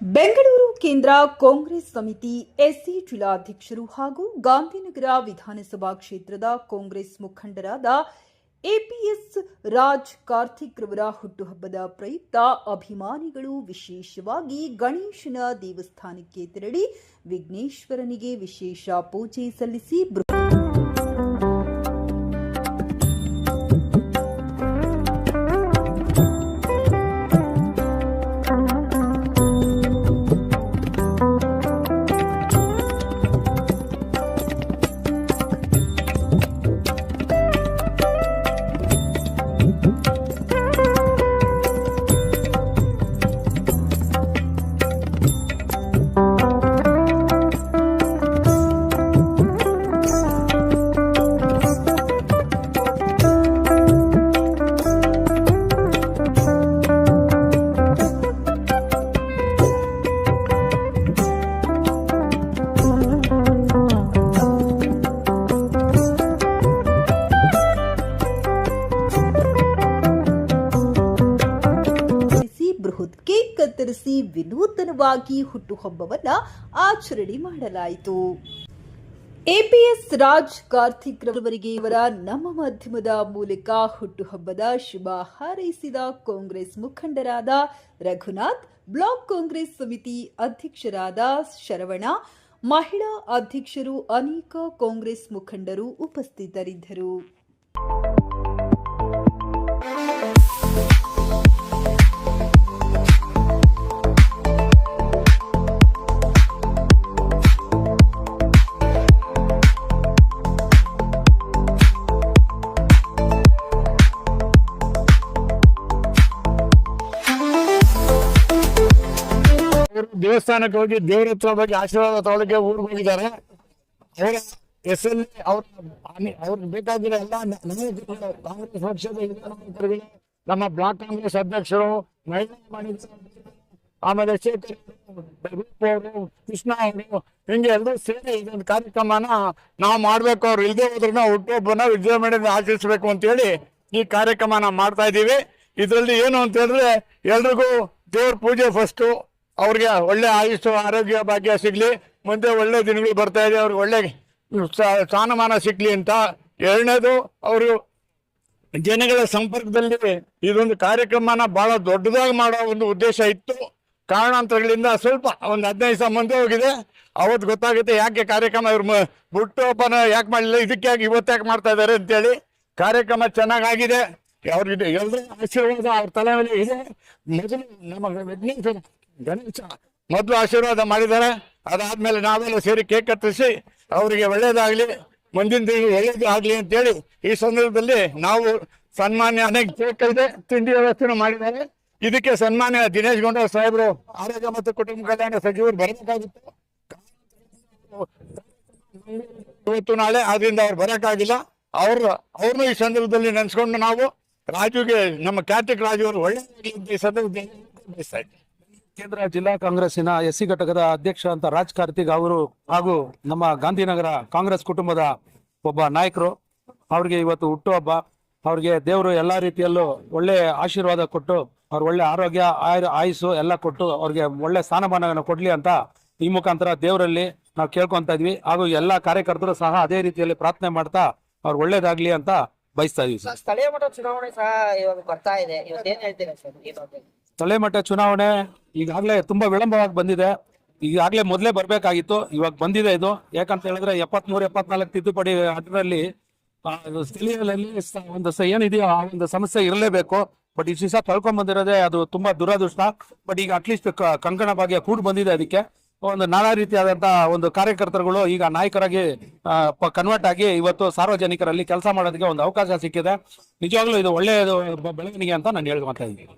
ಬೆಂಗಳೂರು ಕೇಂದ್ರ ಕಾಂಗ್ರೆಸ್ ಸಮಿತಿ ಎಸ್ಸಿ ಜಿಲ್ಲಾಧ್ಯಕ್ಷರು ಹಾಗೂ ಗಾಂಧಿನಗರ ವಿಧಾನಸಭಾ ಕ್ಷೇತ್ರದ ಕಾಂಗ್ರೆಸ್ ಮುಖಂಡರಾದ ಎಪಿಎಸ್ ರಾಜ್ ಕಾರ್ತಿಕ್ ರವರ ಹುಟ್ಟುಹಬ್ಬದ ಪ್ರಯುಕ್ತ ಅಭಿಮಾನಿಗಳು ವಿಶೇಷವಾಗಿ ಗಣೇಶನ ದೇವಸ್ಥಾನಕ್ಕೆ ತೆರಳಿ ವಿಘ್ನೇಶ್ವರನಿಗೆ ವಿಶೇಷ ಪೂಜೆ ಸಲ್ಲಿಸಿ ವಿನೂತನವಾಗಿ ಹುಟ್ಟುಹಬ್ಬವನ್ನ ಆಚರಣೆ ಮಾಡಲಾಯಿತು. ಎಪಿಎಸ್ ರಾಜ್ ಕಾರ್ತಿಕ್ ರವರಿಗೆ ಇವರ ನಮ್ಮ ಮಾಧ್ಯಮದ ಮೂಲಕ ಹುಟ್ಟುಹಬ್ಬದ ಶುಭ ಹಾರೈಸಿದ ಕಾಂಗ್ರೆಸ್ ಮುಖಂಡರಾದ ರಘುನಾಥ್, ಬ್ಲಾಕ್ ಕಾಂಗ್ರೆಸ್ ಸಮಿತಿ ಅಧ್ಯಕ್ಷರಾದ ಶರವಣ, ಮಹಿಳಾ ಅಧ್ಯಕ್ಷರು ಅನೇಕ ಕಾಂಗ್ರೆಸ್ ಮುಖಂಡರು ಉಪಸ್ಥಿತರಿದ್ದರು. ದೇವಸ್ಥಾನಕ್ಕೆ ಹೋಗಿ ದೇವರ ಹತ್ರ ಬಗ್ಗೆ ಆಶೀರ್ವಾದ ತಗೊಳಕ್ಕೆ ಊರಿಗೆ ಹೋಗಿದ್ದಾರೆ. ಅವರ ಹೆಸರಲ್ಲಿ ಅವ್ರ ಅವ್ರಿಗೆ ಬೇಕಾಗಿರೋ ಎಲ್ಲ ಕಾಂಗ್ರೆಸ್ ಪಕ್ಷದ ಹಿರಿಯ ನಮ್ಮ ಬ್ಲಾಕ್ ಕಾಂಗ್ರೆಸ್ ಅಧ್ಯಕ್ಷರು ಮಹಿಳಾ ಮಾಡಿದ್ರು. ಆಮೇಲೆ ಶೇಖರ್ ಅವರು, ಕೃಷ್ಣ ಅವರು, ಹಿಂಗೆ ಎಲ್ಲರೂ ಸೇರಿ ಇದೊಂದು ಕಾರ್ಯಕ್ರಮನ ನಾವು ಮಾಡ್ಬೇಕು. ಅವ್ರು ಇಲ್ಲದೆ ಹೋದ್ರೂ ಹುಟ್ಟುಹಬ್ಬನ ವಿಜೃಂಭಣೆಯಿಂದ ಆಚರಿಸಬೇಕು ಅಂತೇಳಿ ಈ ಕಾರ್ಯಕ್ರಮನ ಮಾಡ್ತಾ ಇದ್ದೀವಿ ಇದರಲ್ಲಿ ಏನು ಅಂತ ಹೇಳಿದ್ರೆ ಎಲ್ರಿಗೂ ದೇವ್ರ ಪೂಜೆ ಫಸ್ಟು ಅವ್ರಿಗೆ ಒಳ್ಳೆ ಆಯುಷ್ಯ ಆರೋಗ್ಯ ಭಾಗ್ಯ ಸಿಗಲಿ, ಮುಂದೆ ಒಳ್ಳೆ ದಿನಗಳು ಬರ್ತಾ ಇದೆ, ಅವ್ರಿಗೆ ಒಳ್ಳೆ ಸ್ಥಾನಮಾನ ಸಿಗ್ಲಿ ಅಂತ ಎರಡನೇದು ಅವರು ಜನಗಳ ಸಂಪರ್ಕದಲ್ಲಿ ಇದೊಂದು ಕಾರ್ಯಕ್ರಮನ ಬಹಳ ದೊಡ್ಡದಾಗಿ ಮಾಡೋ ಒಂದು ಉದ್ದೇಶ ಇತ್ತು. ಕಾರಣಾಂತರಗಳಿಂದ ಸ್ವಲ್ಪ ಒಂದು ಹದಿನೈದು ದಿವಸ ಮುಂದೆ ಹೋಗಿದೆ. ಅವತ್ತು ಗೊತ್ತಾಗುತ್ತೆ ಯಾಕೆ ಕಾರ್ಯಕ್ರಮ ಇವ್ರು ಬುಟ್ಟು ಓಪನ್ ಯಾಕೆ ಮಾಡಲಿಲ್ಲ, ಇದಕ್ಕೆ ಯಾಕೆ ಇವತ್ತು ಯಾಕೆ ಮಾಡ್ತಾ ಇದ್ದಾರೆ ಅಂತೇಳಿ. ಕಾರ್ಯಕ್ರಮ ಚೆನ್ನಾಗಾಗಿದೆ. ಅವ್ರಿಗೆ ಎಲ್ಲರೂ ಆಶೀರ್ವಾದ ಅವ್ರ ತಲೆ ಮೇಲೆ ಇದೆ. ಮೊದಲು ನಮ್ಮ ವಿಘ್ನೇಶ್ವರ ಗಣೇಶ ಮೊದಲು ಆಶೀರ್ವಾದ ಮಾಡಿದ್ದಾರೆ. ಅದಾದ್ಮೇಲೆ ನಾವೆಲ್ಲ ಸೇರಿ ಕೇಕ್ ಕತ್ತರಿಸಿ ಅವರಿಗೆ ಒಳ್ಳೇದಾಗ್ಲಿ, ಮುಂದಿನ ದಿನ ಒಳ್ಳೇದು ಆಗ್ಲಿ ಅಂತೇಳಿ ಈ ಸಂದರ್ಭದಲ್ಲಿ ನಾವು ಸನ್ಮಾನ್ಯ ಅನೇಕ ಕೇಕ್ ಇದೆ, ತಿಂಡಿ ವ್ಯವಸ್ಥೆನೂ ಮಾಡಿದ್ದಾರೆ. ಇದಕ್ಕೆ ಸನ್ಮಾನ್ಯ ದಿನೇಶ್ ಗೌಡ ಸಾಹೇಬರು, ಆರೋಗ್ಯ ಮತ್ತು ಕುಟುಂಬ ಕಲ್ಯಾಣ ಸಚಿವರು ಬರಬೇಕಾಗಿತ್ತು. ಇವತ್ತು ನಾಳೆ ಆದ್ರಿಂದ ಅವ್ರು ಬರೋಕ್ಕಾಗಿಲ್ಲ. ಅವ್ರ, ಅವ್ರನ್ನೂ ಈ ಸಂದರ್ಭದಲ್ಲಿ ನೆನೆಸ್ಕೊಂಡು ನಾವು ರಾಜುಗೆ, ನಮ್ಮ ಕಾರ್ತಿಕ್ ರಾಜು ಅವರು ಒಳ್ಳೆಯ ಈ ಸಂದರ್ಭದಲ್ಲಿ ಕೇಂದ್ರ ಜಿಲ್ಲಾ ಕಾಂಗ್ರೆಸ್ಸಿನ ಎಸ್ಸಿ ಘಟಕದ ಅಧ್ಯಕ್ಷ ಅಂತ ರಾಜ್ ಕಾರ್ತಿಕ್ ಅವರು ಹಾಗೂ ನಮ್ಮ ಗಾಂಧಿನಗರ ಕಾಂಗ್ರೆಸ್ ಕುಟುಂಬದ ಒಬ್ಬ ನಾಯಕರು. ಅವ್ರಿಗೆ ಇವತ್ತು ಹುಟ್ಟುಹಬ್ಬ ಅವ್ರಿಗೆ ದೇವರು ಎಲ್ಲ ರೀತಿಯಲ್ಲೂ ಒಳ್ಳೆ ಆಶೀರ್ವಾದ ಕೊಟ್ಟು ಅವ್ರ ಒಳ್ಳೆ ಆರೋಗ್ಯ ಆಯ್- ಆಯುಸ್ಸು ಎಲ್ಲ ಕೊಟ್ಟು ಅವ್ರಿಗೆ ಒಳ್ಳೆ ಸ್ಥಾನಮಾನವನ್ನು ಕೊಡ್ಲಿ ಅಂತ ಈ ಮುಖಾಂತರ ದೇವರಲ್ಲಿ ನಾವು ಕೇಳ್ಕೊಂತ ಇದ್ವಿ. ಹಾಗೂ ಎಲ್ಲ ಕಾರ್ಯಕರ್ತರು ಸಹ ಅದೇ ರೀತಿಯಲ್ಲಿ ಪ್ರಾರ್ಥನೆ ಮಾಡ್ತಾ ಅವ್ರು ಒಳ್ಳೇದಾಗ್ಲಿ ಅಂತ ಬಯಸ್ತಾ ಇದೀವಿ ಸರ್. ಸ್ಥಳೀಯ ಮಟ್ಟ ಚುನಾವಣೆ ಸಹ ಇವಾಗ ಬರ್ತಾ ಇದೆ. ಇವತ್ತೇನ್ ಹೇಳ್ತೀರಾ ಸರ್ ಈ ಬಗ್ಗೆ? ತಲೆ ಮಟ್ಟ ಚುನಾವಣೆ ಈಗಾಗಲೇ ತುಂಬ ವಿಳಂಬವಾಗಿ ಬಂದಿದೆ. ಈಗಾಗಲೇ ಮೊದಲೇ ಬರಬೇಕಾಗಿತ್ತು, ಇವಾಗ ಬಂದಿದೆ ಇದು. ಯಾಕಂತ ಹೇಳಿದ್ರೆ ಎಪ್ಪತ್ಮೂರು, ಎಪ್ಪತ್ನಾಲ್ಕು ತಿದ್ದುಪಡಿ ಅದರಲ್ಲಿ ಸ್ಥಳೀಯದಲ್ಲಿ ಒಂದು ಏನಿದೆಯೋ ಆ ಒಂದು ಸಮಸ್ಯೆ ಇರಲೇಬೇಕು. ಬಟ್ ಈ ದಿವಸ ಕಳ್ಕೊಂಡ್ ಬಂದಿರೋದೇ ಅದು ತುಂಬಾ ದುರದೃಷ್ಟ. ಬಟ್ ಈಗ ಅಟ್ಲೀಸ್ಟ್ ಕಂಕಣ ಭಾಗ್ಯ ಕೂಡ ಬಂದಿದೆ ಅದಕ್ಕೆ. ಒಂದು ನಾನಾ ರೀತಿಯಾದಂತ ಒಂದು ಕಾರ್ಯಕರ್ತರುಗಳು ಈಗ ನಾಯಕರಾಗಿ ಕನ್ವರ್ಟ್ ಆಗಿ ಇವತ್ತು ಸಾರ್ವಜನಿಕರಲ್ಲಿ ಕೆಲಸ ಮಾಡೋದಕ್ಕೆ ಒಂದು ಅವಕಾಶ ಸಿಕ್ಕಿದೆ. ನಿಜವಾಗ್ಲೂ ಇದು ಒಳ್ಳೆಯದು ಬೆಳವಣಿಗೆ ಅಂತ ನಾನು ಹೇಳಿ ಇದ್ದೀನಿ.